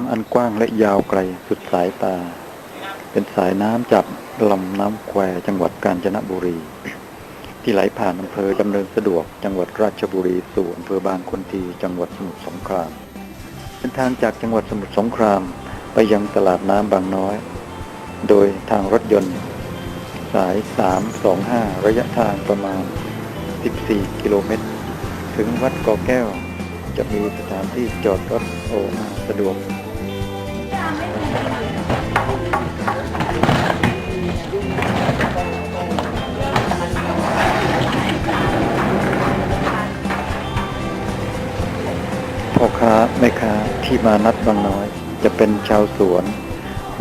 ำอันกว้างและยาวไกลสุดสายตา เป็นสายน้ำจากลำน้ำแควจังหวัดกาญจนบุรี ที่ไหลผ่านอำเภอดำเนินสะดวก จังหวัดราชบุรีสู่อำเภอบางคนทีจังหวัดสมุทรสงครามเป็นทางจากจังหวัดสมุทรสงครามไปยังตลาดน้ำบางน้อย โดยทางรถยนต์ สาย 325 ระยะทางประมาณ 14 กิโลเมตร ถึงวัดกอแก้ว จะมีสถานที่จอดรถโออาสะดวก พ่อค้าแม่ค้าที่มานัดบางน้อย จะเป็นชาวสวน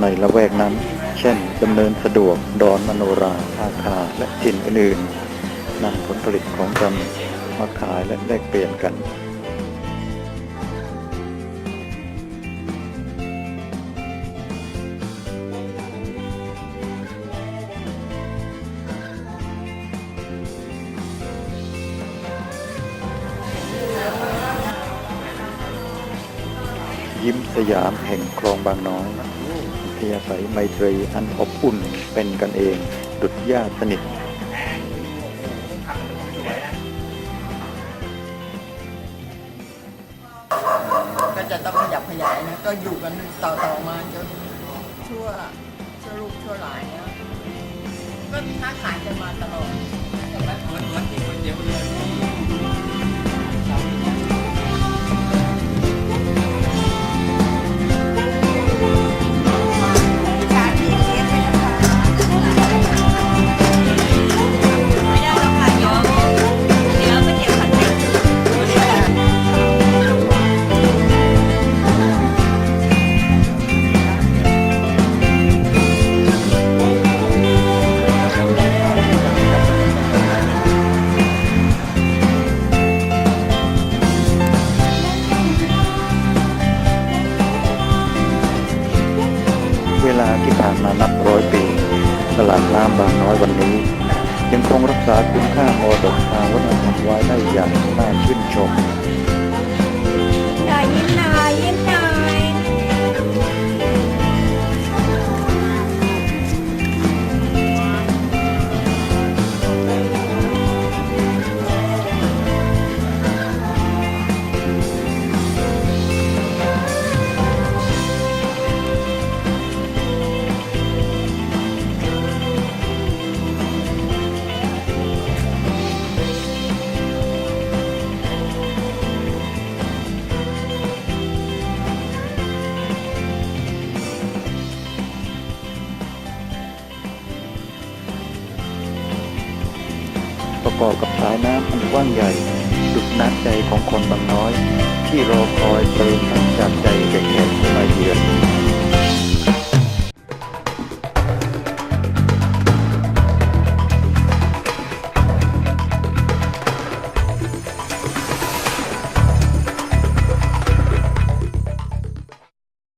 ในละแวกนั้น เช่นดำเนินสะดวกดอนมโนราท่าคาและถิ่นอื่นๆนำผลผลิตของตนมาขายและแลกเปลี่ยนกัน ยิ้มสยามแห่งคลองบางน้อยอัธยาศัยไมตรีอันอบอุ่นเป็นกันเอง ดุดญาติสนิทก็จะต้องขยับขยายนะ ก็อยู่กันต่อต่อๆมาจนชั่วชั่วลูกชั่วหลานนะก็ค้าขายกันมาตลอดไม่ ลาที่ผ่านมานับร้อยปี ตลาดน้ำบางน้อยวันนี้ ยังคงรักษาคุณค่ามรดกทางวัฒนธรรมไว้ได้อย่างน่าชื่นชม ประกอบกับสายน้ำอันกว้างใหญ่ ดุดน้ำใจของคนบางน้อย ที่รอคอยเติมน้ำจากใจแก่แขกที่มาเยือน